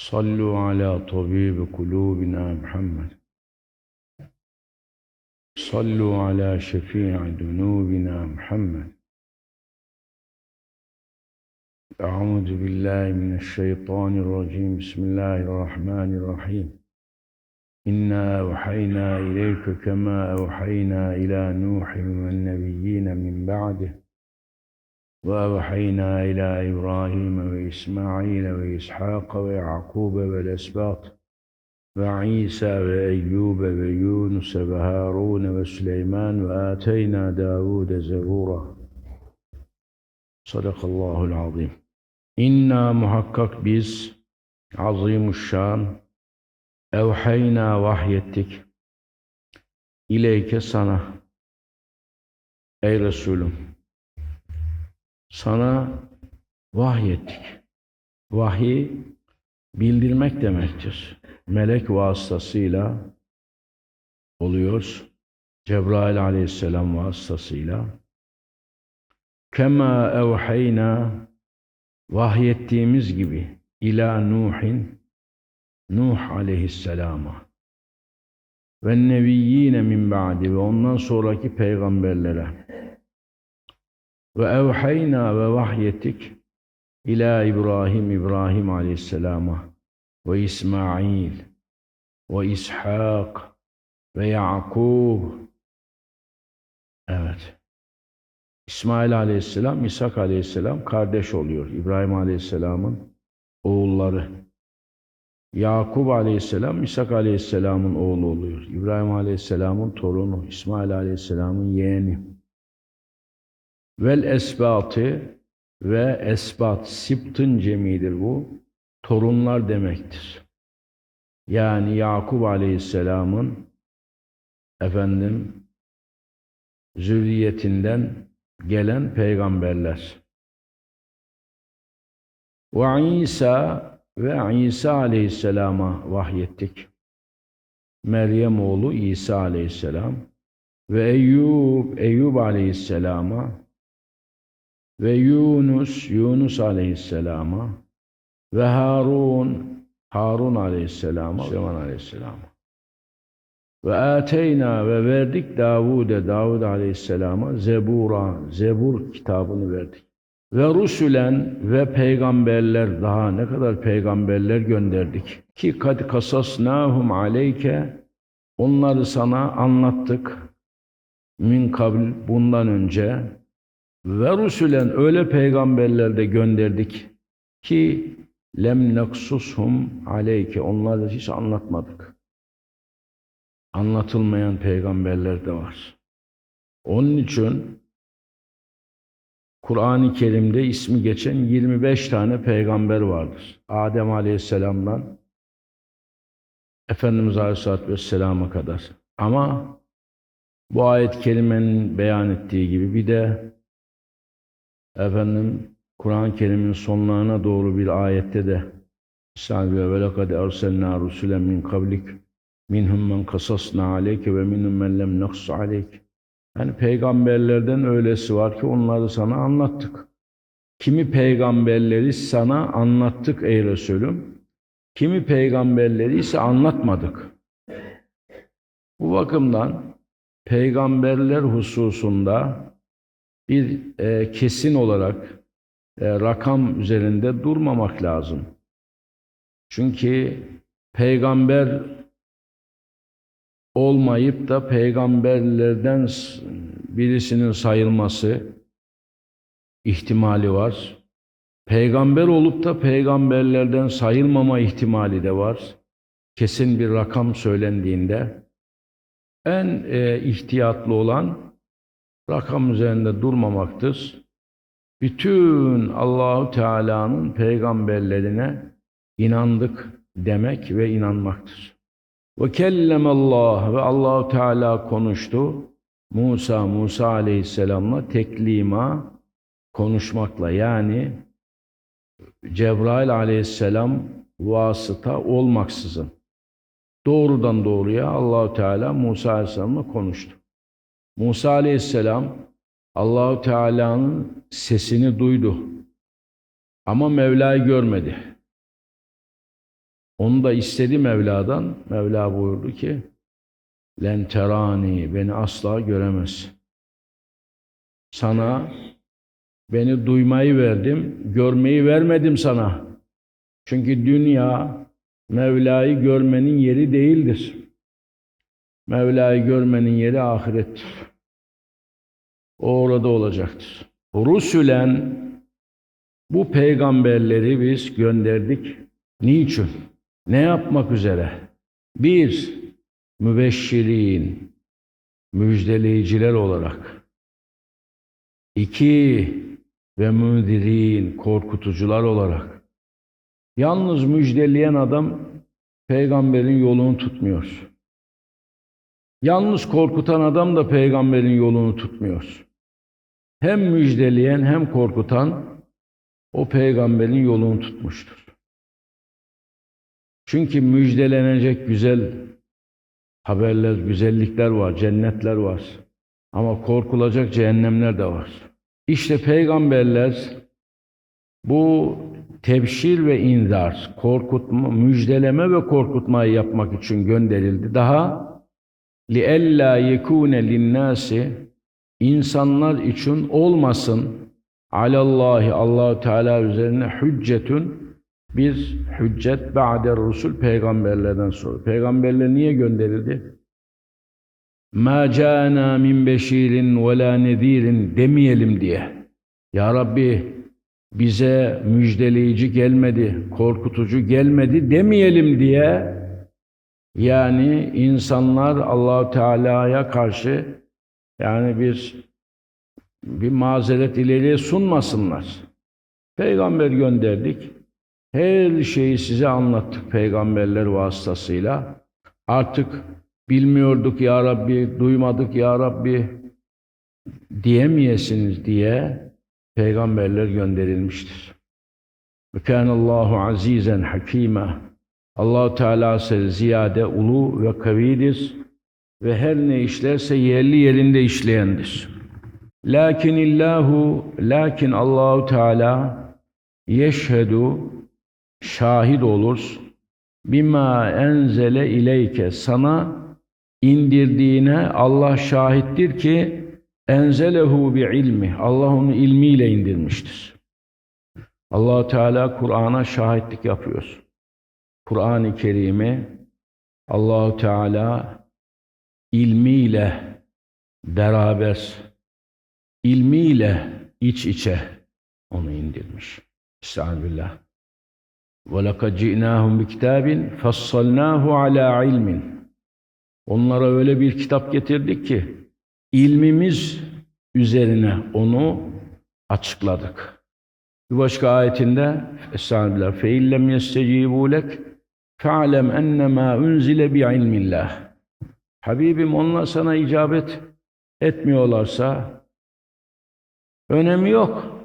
صلوا على طبيب قلوبنا محمد. صلوا على شفيع ذنوبنا محمد. أعوذ بالله من الشيطان الرجيم. بسم الله الرحمن الرحيم. إنا أوحينا إليك كما أوحينا إلى نوح والنبيين من بعده. وأوحينا إلى إبراهيم وإسماعيل وإسحاق ويعقوب والأسباط وعيسى وأيوب ويونس وهارون وسليمان وآتينا داود زبورا. صدق الله العظيم. İnna muhakkak biz azimuşşan evhayna vahyettik ileyke sana ey Resulüm sana vahyettik. Vahiy bildirmek demektir. Melek vasıtasıyla oluyor. Cebrail aleyhisselam vasıtasıyla. Kema evhayna vahyettiğimiz gibi ila Nuhin Nuh aleyhisselama ve nebiyyine min ba'di ve ondan sonraki peygamberlere ve evhayna ve vahyettik ila İbrahim İbrahim aleyhisselama ve İsmail ve İshak ve Yakub evet. İsmail aleyhisselam İshak aleyhisselam kardeş oluyor. İbrahim aleyhisselamın oğulları. Yakub aleyhisselam İshak aleyhisselamın oğlu oluyor. İbrahim aleyhisselamın torunu İsmail aleyhisselamın yeğeni Vel esbatı ve esbat siptın cemidir bu. Torunlar demektir. Yani Yakub Aleyhisselam'ın efendim zürriyetinden gelen peygamberler. Ve İsa ve İsa Aleyhisselam'a vahyettik. Meryem oğlu İsa Aleyhisselam ve Eyyub, Eyyub Aleyhisselam'a ve Yunus, Yunus aleyhisselama ve Harun, Harun aleyhisselama, Süleyman aleyhisselama. Ve ateyna ve verdik Davud'e, Davud aleyhisselama Zebura, Zebur kitabını verdik. Ve rusulen ve peygamberler, daha ne kadar peygamberler gönderdik. Ki kad kasasnahum aleyke, onları sana anlattık. Min kabl, bundan önce, ve rusulen öyle peygamberler de gönderdik ki lem naksushum aleyke onları hiç anlatmadık. Anlatılmayan peygamberler de var. Onun için Kur'an-ı Kerim'de ismi geçen 25 tane peygamber vardır. Adem Aleyhisselam'dan Efendimiz Aleyhisselatü Vesselam'a kadar. Ama bu ayet kelimenin beyan ettiği gibi bir de efendim Kur'an-ı Kerim'in sonlarına doğru bir ayette de Sâbiye ve lekad erselnâ rusulen min kablik minhum men kasasna aleyke ve minhum men lem naksus aleyke yani peygamberlerden öylesi var ki onları sana anlattık. Kimi peygamberleri sana anlattık ey Resulüm. Kimi peygamberleri ise anlatmadık. Bu bakımdan peygamberler hususunda bir e, kesin olarak e, rakam üzerinde durmamak lazım. Çünkü peygamber olmayıp da peygamberlerden birisinin sayılması ihtimali var. Peygamber olup da peygamberlerden sayılmama ihtimali de var. Kesin bir rakam söylendiğinde en e, ihtiyatlı olan rakam üzerinde durmamaktır. Bütün Allahu Teala'nın peygamberlerine inandık demek ve inanmaktır. Ve kellemallah ve Allahu Teala konuştu. Musa Musa Aleyhisselam'la teklima konuşmakla yani Cebrail Aleyhisselam vasıta olmaksızın doğrudan doğruya Allahu Teala Musa Aleyhisselam'la konuştu. Musa Aleyhisselam Allahu Teala'nın sesini duydu. Ama Mevla'yı görmedi. Onu da istedi Mevla'dan. Mevla buyurdu ki len terani beni asla göremez. Sana beni duymayı verdim, görmeyi vermedim sana. Çünkü dünya Mevla'yı görmenin yeri değildir. Mevla'yı görmenin yeri ahirettir. O orada olacaktır. Rusülen bu peygamberleri biz gönderdik. Niçin? Ne yapmak üzere? Bir, mübeşşirin, müjdeleyiciler olarak. İki, ve müdirin, korkutucular olarak. Yalnız müjdeleyen adam peygamberin yolunu tutmuyor. Yalnız korkutan adam da peygamberin yolunu tutmuyor. Hem müjdeleyen hem korkutan o peygamberin yolunu tutmuştur. Çünkü müjdelenecek güzel haberler, güzellikler var, cennetler var. Ama korkulacak cehennemler de var. İşte peygamberler bu tebşir ve inzar, korkutma, müjdeleme ve korkutmayı yapmak için gönderildi. Daha لِأَلَّا يَكُونَ لِلنَّاسِ insanlar için olmasın alallahi Allahu Teala üzerine hüccetün bir hüccet ba'de rusul peygamberlerden sonra. Peygamberler niye gönderildi? Ma cana min beşirin ve la nedirin demeyelim diye. Ya Rabbi bize müjdeleyici gelmedi, korkutucu gelmedi demeyelim diye yani insanlar Allahu Teala'ya karşı yani bir bir mazeret ileriye sunmasınlar. Peygamber gönderdik. Her şeyi size anlattık peygamberler vasıtasıyla. Artık bilmiyorduk ya Rabbi, duymadık ya Rabbi diyemeyesiniz diye peygamberler gönderilmiştir. Ve kânallâhu azîzen hakîmâ. Allah Teala ise ziyade ulu ve kavidir ve her ne işlerse yerli yerinde işleyendir. Lakin illahu, lakin Allahu Teala yeşhedü şahit olur bima enzele ileyke sana indirdiğine Allah şahittir ki enzelehu bi ilmi Allah onu ilmiyle indirmiştir. Allah Teala Kur'an'a şahitlik yapıyor. Kur'an-ı Kerim'i Allahu Teala ilmiyle beraber ilmiyle iç içe onu indirmiş. Estağfirullah. وَلَقَدْ جِئْنَاهُمْ بِكِتَابٍ فَصَّلْنَاهُ عَلَى عِلْمٍ Onlara öyle bir kitap getirdik ki ilmimiz üzerine onu açıkladık. Bir başka ayetinde Estağfirullah فَاِنْ لَمْ يَسْتَجِيبُوا لَكْ فَعْلَمْ اَنَّمَا اُنْزِلَ بِعِلْمِ اللّٰهِ Habibim onlar sana icabet etmiyorlarsa önemi yok.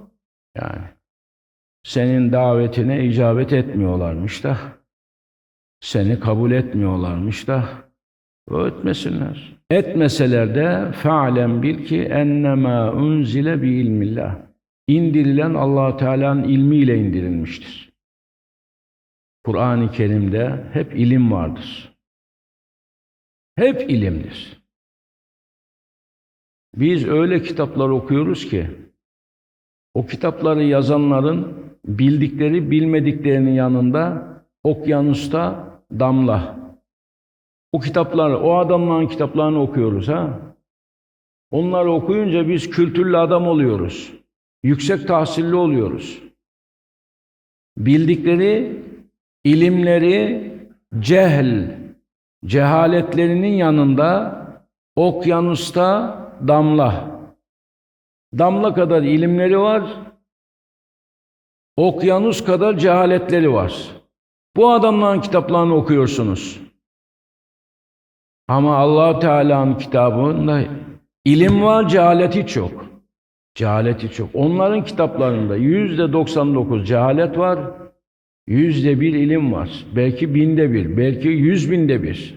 Yani senin davetine icabet etmiyorlarmış da seni kabul etmiyorlarmış da öğretmesinler. Etmeseler de fe'lem bil ki ennemâ unzile bi ilmillah. İndirilen allah Teala'nın ilmiyle indirilmiştir. Kur'an-ı Kerim'de hep ilim vardır. Hep ilimdir. Biz öyle kitaplar okuyoruz ki, o kitapları yazanların bildikleri bilmediklerinin yanında okyanusta damla. O kitapları, o adamların kitaplarını okuyoruz ha. Onları okuyunca biz kültürlü adam oluyoruz. Yüksek tahsilli oluyoruz. Bildikleri ilimleri cehl, cehaletlerinin yanında okyanusta damla. Damla kadar ilimleri var, okyanus kadar cehaletleri var. Bu adamların kitaplarını okuyorsunuz. Ama allah Teala'nın kitabında ilim var, cehalet hiç yok. Cehalet hiç yok. Onların kitaplarında yüzde 99 cehalet var, yüzde bir ilim var. Belki binde bir, belki yüz binde bir.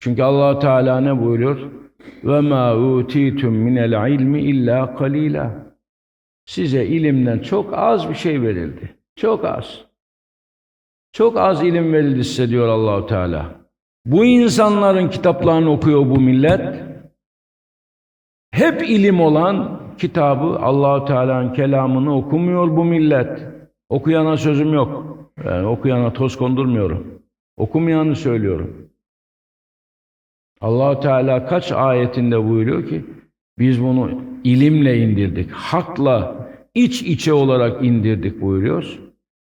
Çünkü allah Teala ne buyuruyor? Ma utitum minel ilmi illa kalila. Size ilimden çok az bir şey verildi. Çok az. Çok az ilim verildi size diyor Allahu Teala. Bu insanların kitaplarını okuyor bu millet. Hep ilim olan kitabı Allahu Teala'nın kelamını okumuyor bu millet. Okuyana sözüm yok. Yani okuyana toz kondurmuyorum. Okumayanı söylüyorum. Allahu Teala kaç ayetinde buyuruyor ki biz bunu ilimle indirdik. Hakla iç içe olarak indirdik buyuruyor.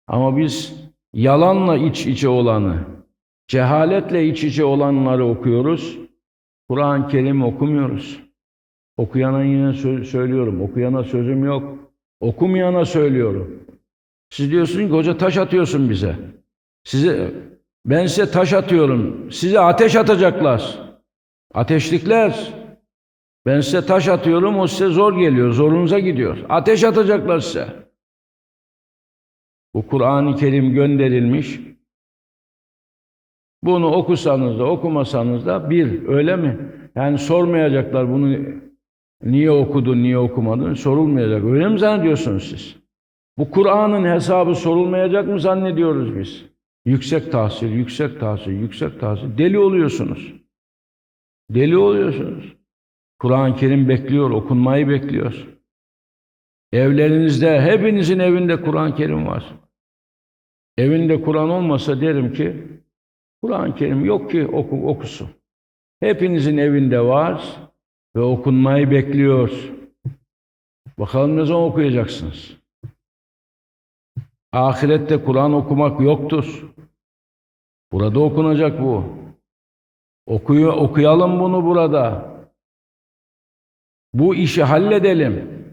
Ama biz yalanla iç içe olanı, cehaletle iç içe olanları okuyoruz. Kur'an-ı Kerim okumuyoruz. Okuyana yine sö- söylüyorum. Okuyana sözüm yok. Okumayana söylüyorum. Siz diyorsunuz ki hoca taş atıyorsun bize. Size ben size taş atıyorum. Size ateş atacaklar. Ateşlikler. Ben size taş atıyorum, o size zor geliyor, zorunuza gidiyor. Ateş atacaklar size. Bu Kur'an-ı Kerim gönderilmiş. Bunu okusanız da okumasanız da bir, öyle mi? Yani sormayacaklar bunu niye okudun, niye okumadın sorulmayacak. Öyle mi zannediyorsunuz siz? Bu Kur'an'ın hesabı sorulmayacak mı zannediyoruz biz? Yüksek tahsil, yüksek tahsil, yüksek tahsil. Deli oluyorsunuz. Deli oluyorsunuz. Kur'an-ı Kerim bekliyor, okunmayı bekliyor. Evlerinizde, hepinizin evinde Kur'an-ı Kerim var. Evinde Kur'an olmasa derim ki, Kur'an-ı Kerim yok ki oku, okusun. Hepinizin evinde var ve okunmayı bekliyor. Bakalım ne zaman okuyacaksınız? Ahirette Kur'an okumak yoktur. Burada okunacak bu. Okuyor, okuyalım bunu burada. Bu işi halledelim.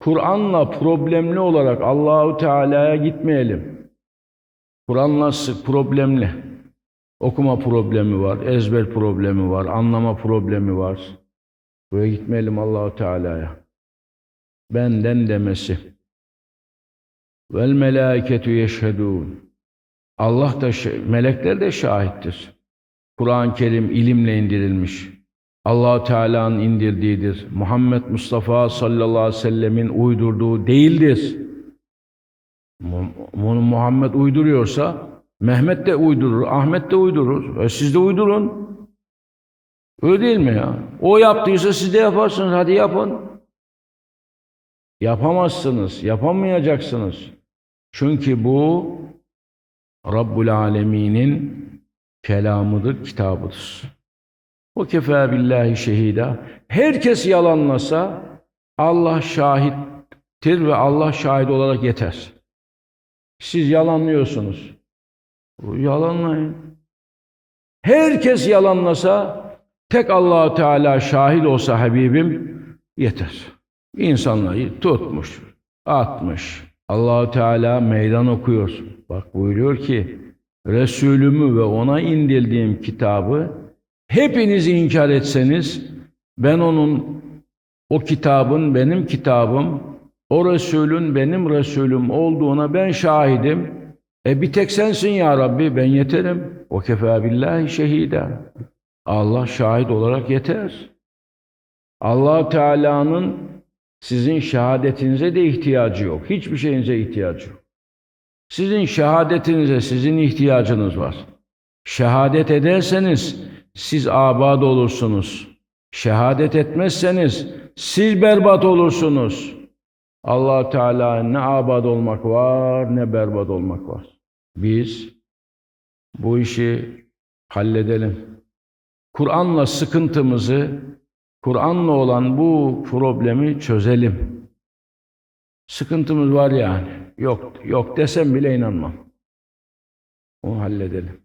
Kur'an'la problemli olarak Allahu Teala'ya gitmeyelim. Kur'an'la problemli. Okuma problemi var, ezber problemi var, anlama problemi var. Buraya gitmeyelim Allahu Teala'ya. Benden demesi. Vel melâiketu yeşhedûn. Allah da, melekler de şahittir. Kur'an-ı Kerim ilimle indirilmiş. allah Teala'nın indirdiğidir. Muhammed Mustafa sallallahu aleyhi ve sellemin uydurduğu değildir. Bunu Muhammed uyduruyorsa Mehmet de uydurur, Ahmet de uydurur. E siz de uydurun. Öyle değil mi ya? O yaptıysa siz de yaparsınız. Hadi yapın. Yapamazsınız, yapamayacaksınız. Çünkü bu Rabbul Alemin'in kelamıdır, kitabıdır. O kefa billahi şehida. Herkes yalanlasa Allah şahittir ve Allah şahit olarak yeter. Siz yalanlıyorsunuz. Yalanlayın. Herkes yalanlasa tek Allahu Teala şahit olsa Habibim yeter. İnsanları tutmuş, atmış. Allahu Teala meydan okuyor. Bak buyuruyor ki Resulümü ve ona indirdiğim kitabı hepiniz inkar etseniz ben onun o kitabın benim kitabım, o Resulün benim Resulüm olduğuna ben şahidim. E bir tek sensin ya Rabbi ben yeterim. O kefa billahi şehida. Allah şahit olarak yeter. allah Teala'nın sizin şehadetinize de ihtiyacı yok. Hiçbir şeyinize ihtiyacı yok. Sizin şehadetinize sizin ihtiyacınız var. Şehadet ederseniz siz abad olursunuz. Şehadet etmezseniz siz berbat olursunuz. allah Teala ne abad olmak var ne berbat olmak var. Biz bu işi halledelim. Kur'an'la sıkıntımızı, Kur'an'la olan bu problemi çözelim. Sıkıntımız var yani. Yok, yok desem bile inanmam. Onu halledelim.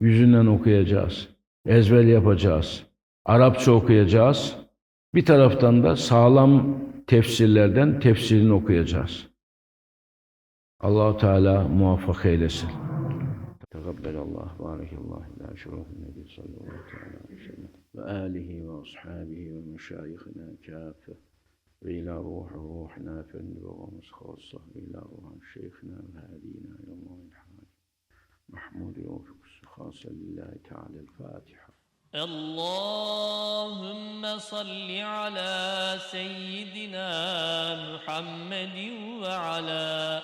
Yüzünden okuyacağız. Ezber yapacağız. Arapça okuyacağız. Bir taraftan da sağlam tefsirlerden tefsirini okuyacağız. Allahu Teala muvaffak eylesin. Tekabbelallah, sallallahu aleyhi ve sellem وآله وأصحابه ومشايخنا كافة وإلى روح روحنا نافع وغمس خاصة وإلى روح شيخنا وهادينا يوم الحال محمود يوفق خاصة لله تعالى الفاتحة. اللهم صل على سيدنا محمد وعلى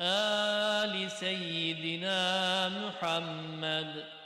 آل سيدنا محمد.